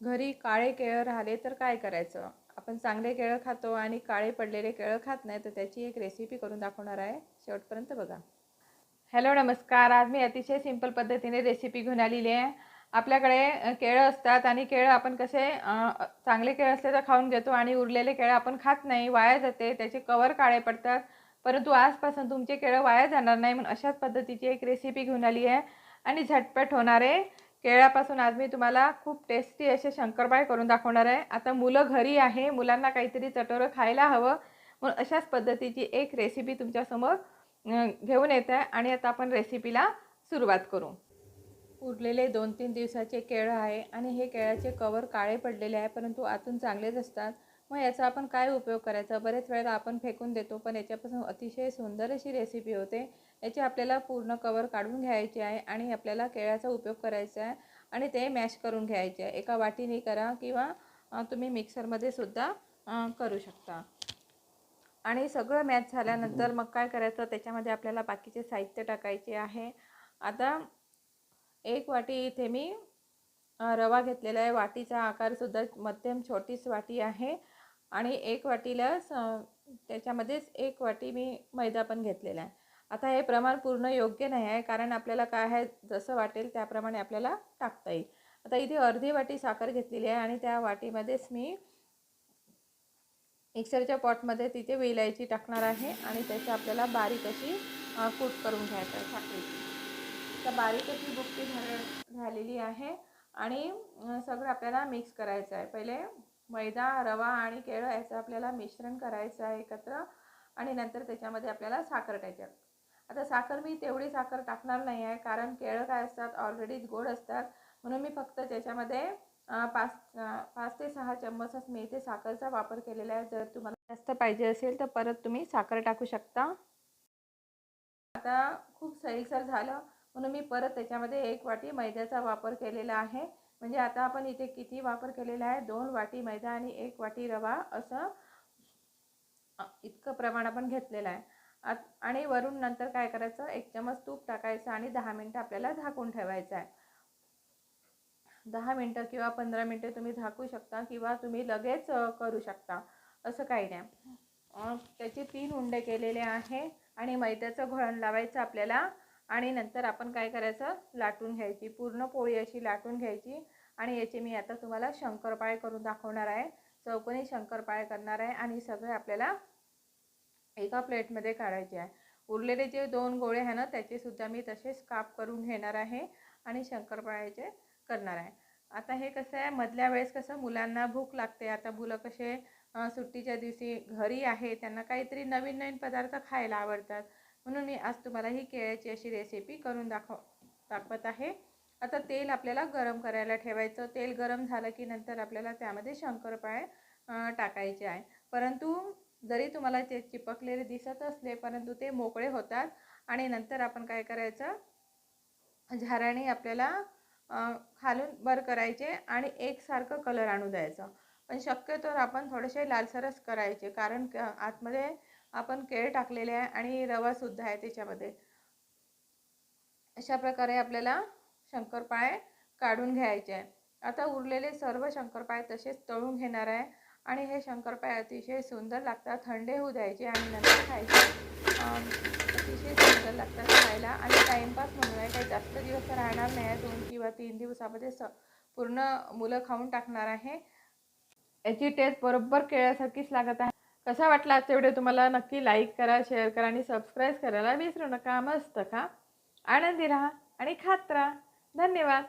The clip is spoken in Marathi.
घरी काळे केळं राहिले तर काय करायचं? आपण चांगले केळं खातो आणि काळे पडलेले केळं खात नाही तर त्याची एक रेसिपी करून दाखवणार आहे. शेवटपर्यंत बघा. हॅलो नमस्कार. आज मी अतिशय सिंपल पद्धतीने रेसिपी घेऊन आलेली आहे. आपल्याकडे केळं असतात आणि केळं आपण कसे चांगले केळं असले तर खाऊन घेतो आणि उरलेले केळं आपण खात नाही वाया जाते त्याचे कवर काळे पडतात. परंतु आजपासून तुमचे केळं वाया जाणार नाही म्हणून अशाच पद्धतीची एक रेसिपी घेऊन आली आहे. आणि झटपट होणारे केळ्यापासून आज मी तुम्हाला खूप टेस्टी असे शंकरपाळे करून दाखवणार आहे. आता मुलं घरी आहे मुलांना काहीतरी चटोरं खायला हवं. म्हणून अशाच पद्धतीची एक रेसिपी तुमच्यासमोर घेऊन येत आहे आणि आता आपण रेसिपीला सुरुवात करू. उरलेले दोन तीन दिवसाचे केळं आहे आणि हे केळ्याचे कवर काळे पडलेले आहे परंतु आतून चांगलेच असतात. मग याचा आपण काय उपयोग करायचा? बरेच वेळेला आपण फेकून देतो पण याच्यापासून अतिशय सुंदर अशी रेसिपी होते. याची आपल्याला पूर्ण कवर काढून घ्यायची आहे आणि आपल्याला केळ्याचा उपयोग करायचा आहे आणि ते मॅश करून घ्यायचे आहे. एका वाटीने करा किंवा तुम्ही मिक्सरमध्ये सुद्धा करू शकता. आणि सगळं मॅच झाल्यानंतर मग काय करायचं? त्याच्यामध्ये आपल्याला बाकीचे साहित्य टाकायचे आहे. आता एक वाटी इथे मी रवा घेतलेला आहे. वाटीचा आकारसुद्धा मध्यम छोटीच वाटी आहे. आणि एक वाटीला स त्याच्यामध्येच एक वाटी मी मैदा पण घेतलेला आहे. आता हे प्रमाण पूर्ण योग्य नाही आहे कारण आपल्याला काय आहे जसं वाटेल त्याप्रमाणे आपल्याला टाकता येईल. आता इथे अर्धी वाटी साखर घेतलेली आहे आणि त्या वाटीमध्येच मी मिक्सरच्या पॉटमध्ये तिथे वेलायची टाकणार आहे आणि त्याची आपल्याला बारीक अशी कूट करून घ्यायचं आहे साखरेची. तर बारीक अशी बुकटी झालेली आहे आणि सगळं आपल्याला मिक्स करायचं आहे. पहिले मैदा रवा आणि केळं याचं आपल्याला मिश्रण करायचं आहे एकत्र आणि नंतर त्याच्यामध्ये आपल्याला साखर टाकायची. आहे. आता साखर मी तेवढी साखर टाकणार नाही आहे कारण केळं काय असतात ऑलरेडीच गोड असतात. म्हणून मी फक्त त्याच्यामध्ये पाच पाच ते सहा चम्मचच मी इथे साखरचा वापर केलेला आहे. जर तुम्हाला जास्त पाहिजे असेल तर परत तुम्ही साखर टाकू शकता. आता खूप सैलसर झालं. म्हणून मी परत त्याच्यामध्ये एक वाटी मैद्याचा वापर केलेला आहे. म्हणजे आता आपण इथे किती वापर केलेला आहे? दोन वाटी मैदा आणि एक वाटी रवा असं इतकं प्रमाण आपण घेतलेलं आहे. आत- आणि वरून नंतर काय करायचं? एक चमच तूप टाकायचं आणि दहा मिनटं आपल्याला झाकून ठेवायचं आहे. दहा मिनटं किंवा पंधरा मिनटं तुम्ही झाकू शकता किंवा तुम्ही लगेच करू शकता. असं काही नाही. त्याचे तीन उंडे केलेले आहे आणि मैद्याचं घोळण लावायचं आपल्याला. आणि नंतर आपण काय करायचं? लाटून घ्यायची. पूर्ण पोळी अशी लाटून घ्यायची. आणि याचे मी आता तुम्हाला शंकरपाळे करून दाखवणार आहे. चौकोनी शंकरपाळे करणार आहे आणि सगळे आपल्याला एका प्लेटमध्ये काढायचे आहे. उरलेले जे दोन गोळे आहे ना त्याचे सुद्धा मी तसेच काप करून घेणार आहे आणि शंकरपाळ्याचे करणार आहे. आता हे कसं आहे? मधल्या वेळेस कसं मुलांना भूक लागते. आता मुलं कसे सुट्टीच्या दिवशी घरी आहे. त्यांना काहीतरी नवीन नवीन पदार्थ खायला आवडतात. म्हणून मी आज तुम्हाला ही केळ्याची अशी रेसिपी करून दाखव दाखवत आहे. आता तेल आपल्याला गरम करायला ठेवायचं. तेल गरम झालं की नंतर आपल्याला त्यामध्ये शंकरपाळे टाकायचे आहे. परंतु जरी तुम्हाला ते चिपकलेले दिसत असले परंतु ते मोकळे होतात आणि नंतर आपण काय करायचं? झाराने आपल्याला खालून बर करायचे आणि एकसारखं कलर आणू द्यायचं. पण शक्यतोवर आपण थोडेसे लालसरच करायचे. कारण क- आतमध्ये आपण केळ टाकलेले आहे आणि रवासुद्धा आहे त्याच्यामध्ये. अशा प्रकारे आपल्याला शंकरपाळे काढून घ्यायचे आहे. आता उरलेले सर्व शंकरपाळे तसेच तळून घेणार आहे आणि हे शंकरपाळे अतिशय सुंदर लागतात थंडे होऊ द्यायचे आणि नंतर खायचे. अतिशय सुंदर लागतात खायला आणि टाईमपास म्हणून आहे काही जास्त दिवस राहणार नाही आहे. दोन किंवा तीन दिवसामध्ये स पूर्ण मुलं खाऊन टाकणार आहे. याची टेस्ट बरोबर केळ्यासारखीच लागत आहे. कसा वाटला आजचा व्हिडिओ तुम्हाला नक्की लाईक करा शेअर करा आणि सबस्क्राईब करायला विसरू नका. मस्त खा आनंदी राहा आणि खात राहा. धन्यवाद.